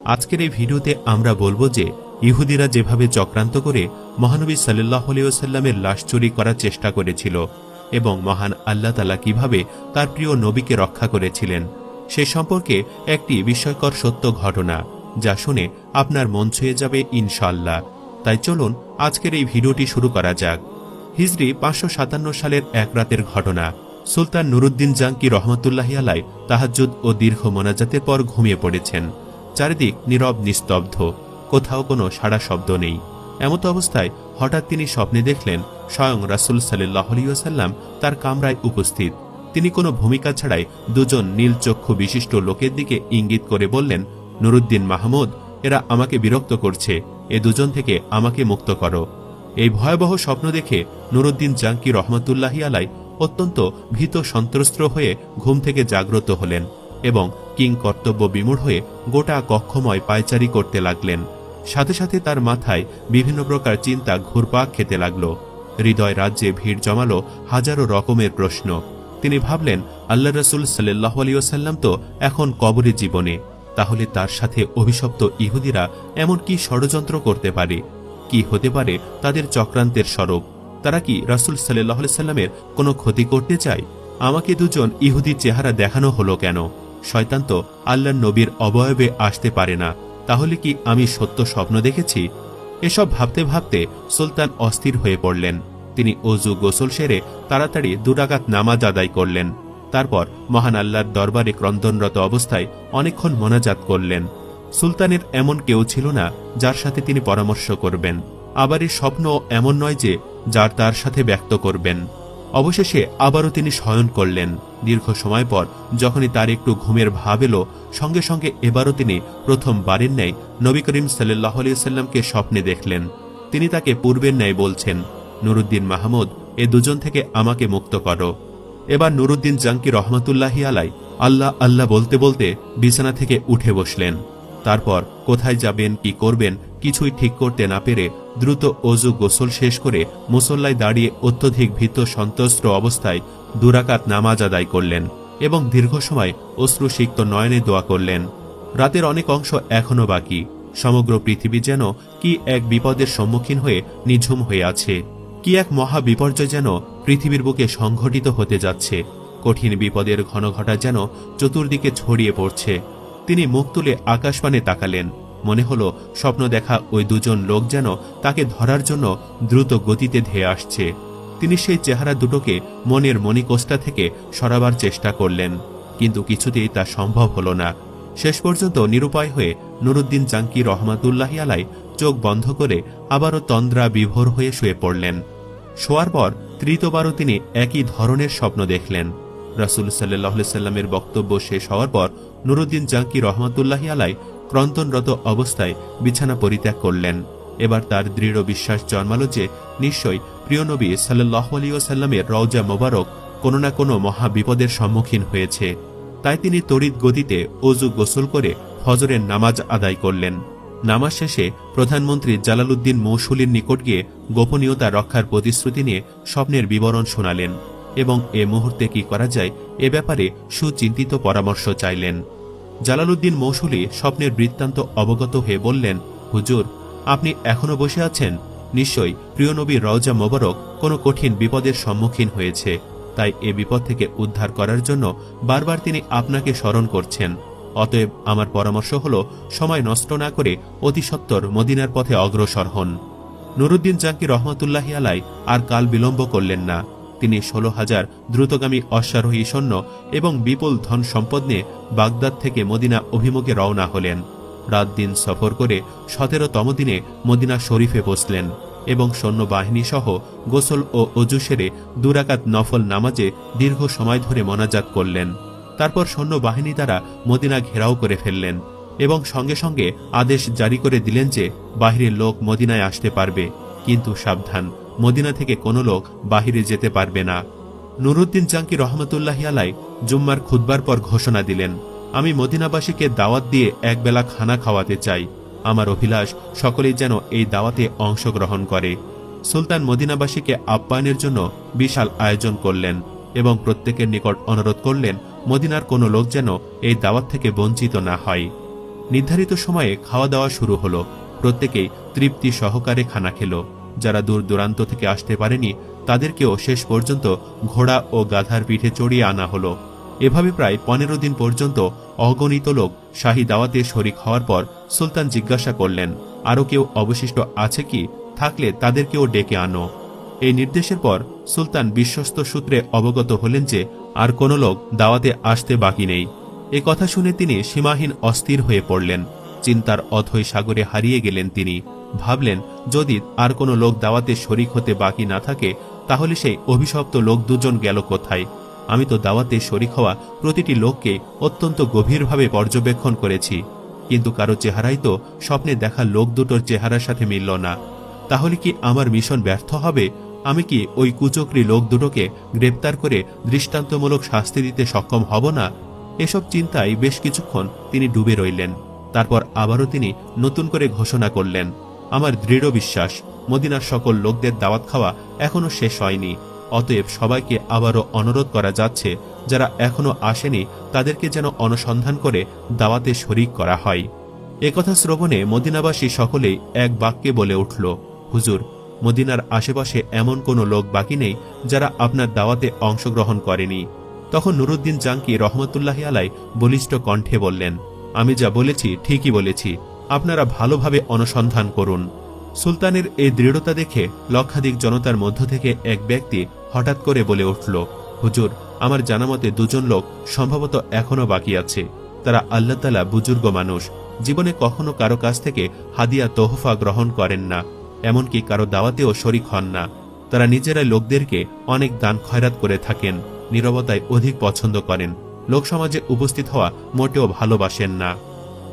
আজকের এই ভিডিওতে আমরা বলব যে ইহুদিরা যেভাবে চক্রান্ত করে মহানবী সাল্লাহ আলিয়াল্লামের লাশ চুরি করার চেষ্টা করেছিল এবং মহান আল্লাহ তালা কীভাবে তার প্রিয় নবীকে রক্ষা করেছিলেন, সে সম্পর্কে একটি বিস্ময়কর সত্য ঘটনা, যা শুনে আপনার মন ছুঁয়ে যাবে ইনশাল্লাহ তাই চলুন আজকের এই ভিডিওটি শুরু করা যাক। হিজরি পাঁচশো সাতান্ন সালের এক রাতের ঘটনা। সুলতান নুরুদ্দিন জাঙ্কি রহমতুল্লাহি আলাই তাহাজ্জুদ ও দীর্ঘ মোনাজাতের পর ঘুমিয়ে পড়েছেন। চারিদিক নীরব, নিস্তব্ধ। কোথাও কোনো সাড়া শব্দ নেই। এমত অবস্থায় হঠাৎ তিনি স্বপ্নে দেখলেন, স্বয়ং রাসুল সাল্লাহসাল্লাম তার কামরায় উপস্থিত। তিনি কোনো ভূমিকা ছাড়াই দুজন নীল চক্ষু বিশিষ্ট লোকের দিকে ইঙ্গিত করে বললেন, নুরুদ্দিন মাহমুদ, এরা আমাকে বিরক্ত করছে। এ দুজন থেকে আমাকে মুক্ত করো। এই ভয়াবহ স্বপ্ন দেখে নুরুদ্দিন জাঙ্কি রহমতুল্লাহি আলাই অত্যন্ত ভীত সন্ত্রস্ত হয়ে ঘুম থেকে জাগ্রত হলেন। এবং কিং কর্তব্য বিমূঢ় হয়ে গোটা কক্ষময় পায়চারি করতে লাগলেন। সাথে সাথে তার মাথায় বিভিন্ন প্রকার চিন্তা ঘুরপাক খেতে লাগল। হৃদয় রাজ্যে ভিড় জমালো হাজারো রকমের প্রশ্ন। তিনি ভাবলেন আল্লাহ রসুল সাল্লাহ আলিয়াল্লাম তো এখন কবরে জীবনে। তাহলে তার সাথে অভিশপ্ত ইহুদিরা এমন কি ষড়যন্ত্র করতে পারে? কি হতে পারে তাদের চক্রান্তের স্বরূপ? তারা কি রাসুল সাল্লাহ সাল্লামের কোনো ক্ষতি করতে চায়? আমাকে দুজন ইহুদি চেহারা দেখানো হলো কেন? শয়তান তো আল্লাহ নবীর অবয়বে আসতে পারে না, তাহলে কি আমি সত্য স্বপ্ন দেখেছি? এসব ভাবতে ভাবতে সুলতান অস্থির হয়ে পড়লেন। তিনি অজু গোসল সেরে তাড়াতাড়ি দুরাগাত নামাজ আদায় করলেন। তারপর মহান আল্লাহর দরবারে ক্রন্দনরত অবস্থায় অনেকক্ষণ মোনাজাত করলেন। সুলতানের এমন কেউ ছিল না যার সাথে তিনি পরামর্শ করবেন। আবার এই স্বপ্ন এমন নয় যে যার তার সাথে ব্যক্ত করবেন। অবশেষে আবারও তিনি শয়ন করলেন। দীর্ঘ সময় পর যখনই তার একটু ঘুমের ভাব এলো, সঙ্গে সঙ্গে এবারও তিনি প্রথম বারের ন্যায় নবী করিম সাল্লাহ সাল্লামকে স্বপ্নে দেখলেন। তিনি তাকে পূর্বের ন্যায় বলছেন, নুরুদ্দিন মাহমুদ, এ দুজন থেকে আমাকে মুক্ত করো। এবার নুরুদ্দিন জাঙ্কি রহমতুল্লাহি আলাই আল্লাহ আল্লাহ বলতে বলতে বিছানা থেকে উঠে বসলেন। তারপর কোথায় যাবেন, কি করবেন কিছুই ঠিক করতে না পেরে দ্রুত অজু গোসল শেষ করে মুসল্লায় দাঁড়িয়ে অত্যধিক ভীত সন্ত্রস্ত অবস্থায় দুরাকাত নামাজ আদায় করলেন এবং দীর্ঘ সময় অশ্রুসিক্ত নয়নে দোয়া করলেন। রাতের অনেক অংশ এখনও বাকি। সমগ্র পৃথিবী যেন কি এক বিপদের সম্মুখীন হয়ে নিঝুম হয়ে আছে, কি এক মহা বিপর্যয় যেন পৃথিবীর বুকে সংঘটিত হতে যাচ্ছে। কঠিন বিপদের ঘনঘটা যেন চতুর্দিকে ছড়িয়ে পড়ছে। তিনি মুখ তুলে আকাশপানে তাকালেন। মনে হলো স্বপ্ন দেখা ওই দুজন লোক যেন তাকে ধরার জন্য দ্রুত গতিতে ধেয়ে আসছে। তিনি সেই চেহারা দুটোকে মনের মণিকোষ্টা থেকে সরাবার চেষ্টা করলেন, কিন্তু কিছুতেই তা সম্ভব হলো না। শেষ পর্যন্ত নিরুপায় হয়ে নুরুদ্দিন জাঙ্কি রহমাতুল্লাহি আলাই চোখ বন্ধ করে আবারও তন্দ্রা বিভোর হয়ে শুয়ে পড়লেন। শোয়ার পর তৃতীয়বারও তিনি একই ধরনের স্বপ্ন দেখলেন। রাসুল সাল্লাহ সাল্লামের বক্তব্য শেষ হওয়ার পর নুরুদ্দিন জাঙ্কি রহমতুল্লাহি আলাই ক্রন্দনরত অবস্থায় বিছানা পরিত্যাগ করলেন। এবার তার দৃঢ় বিশ্বাস জন্মালো যে, নিশ্চয়ই প্রিয় নবী সাল্লাহ রওজা মোবারক কোনো না কোনো মহাবিপদের সম্মুখীন হয়েছে। তাই তিনি তড়িৎ গতিতে অজু গোসল করে ফজরের নামাজ আদায় করলেন। নামাজ শেষে প্রধানমন্ত্রী জালালউদ্দিন মৌসুলির নিকট গিয়ে গোপনীয়তা রক্ষার প্রতিশ্রুতি নিয়ে স্বপ্নের বিবরণ শোনালেন এবং এ মুহূর্তে কি করা যায় এ ব্যাপারে সুচিন্তিত পরামর্শ চাইলেন। জালালউদ্দিন মৌসুলি স্বপ্নের বৃত্তান্ত অবগত হয়ে বললেন, হুজুর, আপনি এখনও বসে আছেন? নিশ্চয়ই প্রিয় নবী রওজা মোবারক কোনো কঠিন বিপদের সম্মুখীন হয়েছে। তাই এ বিপদ থেকে উদ্ধার করার জন্য বারবার তিনি আপনাকে স্মরণ করছেন। অতএব আমার পরামর্শ হল, সময় নষ্ট না করে অতি সত্বর মদিনার পথে অগ্রসর হন। নুরুদ্দিন জাঙ্কি রহমতুল্লাহি আলাই আর কাল বিলম্ব করলেন না। তিনি ষোলো হাজার দ্রুতগামী অশ্বারোহী সৈন্য এবং বিপুল ধন সম্পদ নিয়ে বাগদাদ থেকে মদিনা অভিমুখে রওনা হলেন। রাত দিন সফর করে সতেরোতম দিনে মদিনা শরীফে বসলেন এবং সৈন্যবাহিনী সহ গোসল ও অজু সেরে দুরাকাত নফল নামাজে দীর্ঘ সময় ধরে মনাজাত করলেন। তারপর সৈন্যবাহিনী দ্বারা মদিনা ঘেরাও করে ফেললেন এবং সঙ্গে সঙ্গে আদেশ জারি করে দিলেন যে বাহিরের লোক মদিনায় আসতে পারবে, কিন্তু সাবধান। মদিনা থেকে কোনো লোক বাহিরে যেতে পারবে না। নুরুদ্দিন জাঙ্কি রহমতুল্লাহি আলাই জুম্মার খুদ্বার পর ঘোষণা দিলেন, আমি মদিনাবাসীকে দাওয়াত দিয়ে একবেলা খানা খাওয়াতে চাই। আমার অভিলাষ সকলেই যেন এই দাওয়াতে অংশগ্রহণ করে। সুলতান মদিনাবাসীকে আপ্যায়নের জন্য বিশাল আয়োজন করলেন এবং প্রত্যেকের নিকট অনুরোধ করলেন, মদিনার কোনো লোক যেন এই দাওয়াত থেকে বঞ্চিত না হয়। নির্ধারিত সময়ে খাওয়া দাওয়া শুরু হলো। প্রত্যেকেই তৃপ্তি সহকারে খানা খেলো। যারা দূর দূরান্ত থেকে আসতে পারেনি, তাদেরকেও শেষ পর্যন্ত ঘোড়া ও গাধার পিঠে চড়িয়ে আনা হলো। এভাবে প্রায় পনেরো দিন পর্যন্ত অগণিত লোক শাহী দাওয়াতে শরিক হওয়ার পর সুলতান জিজ্ঞাসা করলেন আরও কেউ অবশিষ্ট আছে কি? থাকলে তাদেরকেও ডেকে আনো। এই নির্দেশের পর সুলতান বিশ্বস্ত সূত্রে অবগত হলেন যে আর কোনো লোক দাওয়াতে আসতে বাকি নেই। এ কথা শুনে তিনি সীমাহীন অস্থির হয়ে পড়লেন। চিন্তার অথৈ সাগরে হারিয়ে গেলেন তিনি। ভাবলেন, যদি আর কোনো লোক দাওয়াতে শরিক হতে বাকি না থাকে, তাহলে সেই অভিশপ্ত লোক দুজন গেল কোথায়? আমি তো দাওয়াতে শরিক হওয়া প্রতিটি লোককে অত্যন্ত গভীরভাবে পর্যবেক্ষণ করেছি। কিন্তু কারও চেহারাই তো স্বপ্নে দেখা লোক দুটোর চেহারার সাথে মিলল না। তাহলে কি আমার মিশন ব্যর্থ হবে? আমি কি ওই কুচক্রি লোক দুটোকে গ্রেপ্তার করে দৃষ্টান্তমূলক শাস্তি দিতে সক্ষম হব না? এসব চিন্তায় বেশ কিছুক্ষণ তিনি ডুবে রইলেন। তারপর আবারও তিনি নতুন করে ঘোষণা করলেন। আমার দৃঢ় বিশ্বাস, মদিনার সকল লোকদের দাওয়াত খাওয়া এখনও শেষ হয়নি। অতএব সবাইকে আবারও অনুরোধ করা যাচ্ছে, যারা এখনও আসেনি, তাদেরকে যেন অনুসন্ধান করে দাওয়াতে শরিক করা হয়। একথা শ্রবণে মদিনাবাসী সকলেই এক বাক্যে বলে উঠল, হুজুর, মদিনার আশেপাশে এমন কোনো লোক বাকি নেই, যারা আপনার দাওয়াতে অংশগ্রহণ করেনি। তখন নুরুদ্দিন জাঙ্কি রহমতুল্লাহ আলাই বলিষ্ঠ কণ্ঠে বললেন, আমি যা বলেছি ঠিকই বলেছি। আপনারা ভালোভাবে অনুসন্ধান করুন। সুলতানের এই দৃঢ়তা দেখে লক্ষাধিক জনতার মধ্য থেকে এক ব্যক্তি হঠাৎ করে বলে উঠল, হুজুর, আমার জানামতে দুজন লোক সম্ভবত এখনও বাকি আছে। তারা আল্লাহ তালা বুজুর্গ মানুষ। জীবনে কখনো কারও কাছ থেকে হাদিয়া, তোহফা গ্রহণ করেন না, এমনকি কারও দাওয়াতেও শরিক হন না। তারা নিজেরাই লোকদেরকে অনেক দান খয়রাত করে থাকেন, নীরবতায় অধিক পছন্দ করেন। লোকসমাজে উপস্থিত হওয়া মোটেও ভালোবাসেন না।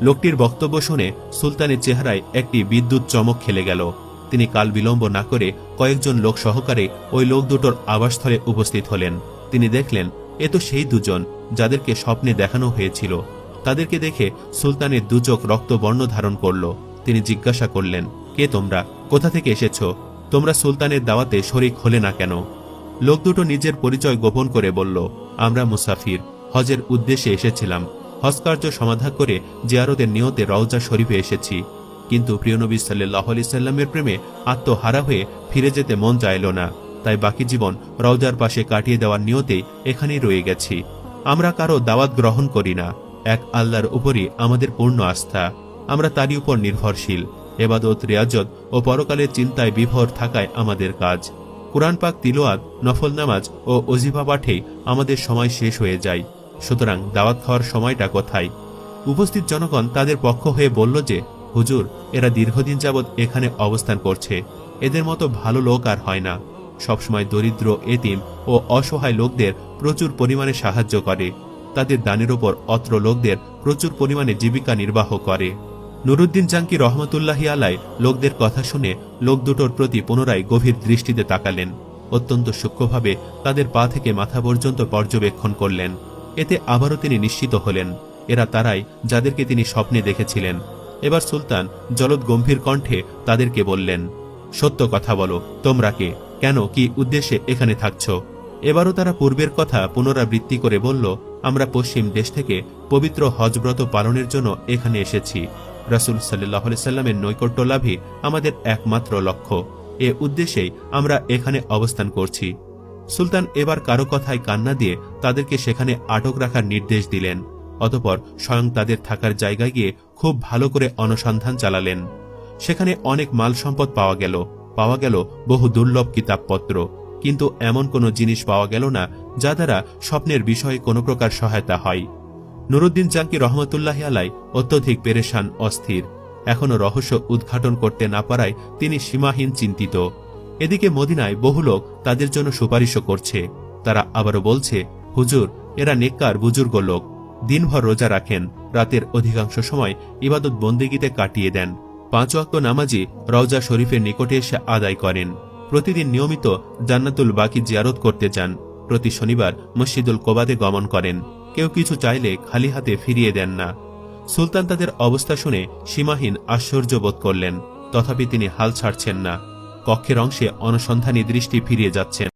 লোকটির বক্তব্য শুনে সুলতানের চেহারায় একটি বিদ্যুৎ চমক খেলে গেল। তিনি কাল বিলম্ব না করে কয়েকজন লোক সহকারে ওই লোক দুটোর আবাসস্থলে উপস্থিত হলেন। তিনি দেখলেন, এ তো সেই দুজন যাদেরকে স্বপ্নে দেখানো হয়েছিল। তাদেরকে দেখে সুলতানের দুচোখ রক্তবর্ণ ধারণ করল। তিনি জিজ্ঞাসা করলেন, কে তোমরা? কোথা থেকে এসেছ? তোমরা সুলতানের দাওয়াতে শরিক হলে না কেন? লোক দুটো নিজের পরিচয় গোপন করে বলল, আমরা মুসাফির। হজের উদ্দেশ্যে এসেছিলাম। হজকার্য সমাধা করে জিয়ারতের নিয়তে রওজা শরীফে এসেছি। কিন্তু প্রিয়নবী সাল্লাহ আলি সাল্লামের প্রেমে আত্মহারা হয়ে ফিরে যেতে মন চাইল না। তাই বাকি জীবন রওজার পাশে কাটিয়ে দেওয়ার নিয়তেই এখানেই রয়ে গেছি। আমরা কারও দাওয়াত গ্রহণ করি না। এক আল্লাহর উপরই আমাদের পূর্ণ আস্থা। আমরা তারই উপর নির্ভরশীল। এবাদত, রিয়াজত ও পরকালের চিন্তায় বিভোর থাকায় আমাদের কাজ। কোরআন পাক তিলোয়াত, নফল নামাজ ও অজিফা পাঠেই আমাদের সময় শেষ হয়ে যায়। সুতরাং দাওয়াত খাওয়ার সময়টা কোথায়? উপস্থিত জনগণ তাদের পক্ষ হয়ে বলল যে, হুজুর, এরা দীর্ঘদিন যাবৎ এখানে অবস্থান করছে। এদের মতো ভালো লোক আর হয় না। সবসময় দরিদ্র, এতিম ও অসহায় লোকদের প্রচুর পরিমাণে সাহায্য করে। তাদের দানের ওপর অত্র লোকদের প্রচুর পরিমাণে জীবিকা নির্বাহ করে। নুরুদ্দিন জাঙ্কি রহমতুল্লাহি আলাই লোকদের কথা শুনে লোক দুটোর প্রতি পুনরায় গভীর দৃষ্টিতে তাকালেন। অত্যন্ত সূক্ষ্মভাবে তাদের পা থেকে মাথা পর্যন্ত পর্যবেক্ষণ করলেন। এতে আবারও তিনি নিশ্চিত হলেন। এরা তারাই যাদেরকে তিনি স্বপ্নে দেখেছিলেন। এবার সুলতান জলদ গম্ভীর কণ্ঠে তাদেরকে বললেন, সত্য কথা বলো, তোমরা কে? কেন, কি উদ্দেশ্যে এখানে থাকছ? এবারও তারা পূর্বের কথা পুনরাবৃত্তি করে বলল, আমরা পশ্চিম দেশ থেকে পবিত্র হজব্রত পালনের জন্য এখানে এসেছি। রাসুল সাল্লাহ সাল্লামের নৈকট্য লাভই আমাদের একমাত্র লক্ষ্য। এ উদ্দেশ্যেই আমরা এখানে অবস্থান করছি। সুলতান এবার কারও কথায় কান্না দিয়ে তাদেরকে সেখানে আটক রাখার নির্দেশ দিলেন। অতপর স্বয়ং তাদের থাকার জায়গায় গিয়ে খুব ভালো করে অনুসন্ধান চালালেন। সেখানে অনেক মাল সম্পদ পাওয়া গেল। পাওয়া গেল বহু দুর্লভ কিতাবপত্র। কিন্তু এমন কোনো জিনিস পাওয়া গেল না, যা দ্বারা স্বপ্নের বিষয়ে কোনো প্রকার সহায়তা হয়। নুরুদ্দিন জাঙ্কি রহমতুল্লাহ আলাই অত্যধিক পেরেশান, অস্থির। এখনও রহস্য উদ্ঘাটন করতে না পারায় তিনি সীমাহীন চিন্তিত। এদিকে মদিনায় বহু লোক তাদের জন্য সুপারিশও করছে। তারা আবারও বলছে, হুজুর, এরা নেককার, বুজুর্গ লোক। দিনভর রোজা রাখেন, রাতের অধিকাংশ সময় ইবাদত বন্দেগিতে কাটিয়ে দেন। পাঁচ ওয়াক্ত নামাজি রওজা শরীফের নিকটে এসে আদায় করেন। প্রতিদিন নিয়মিত জান্নাতুল বাকি জিয়ারত করতে যান। প্রতি শনিবার মসজিদুল কোবাদে গমন করেন। কেউ কিছু চাইলে খালি হাতে ফিরিয়ে দেন না। সুলতান তাদের অবস্থা শুনে সীমাহীন আশ্চর্য বোধ করলেন। তথাপি তিনি হাল ছাড়ছেন না। কক্ষের অংশে অনুসন্ধানী দৃষ্টি ফিরিয়ে যাচ্ছেন।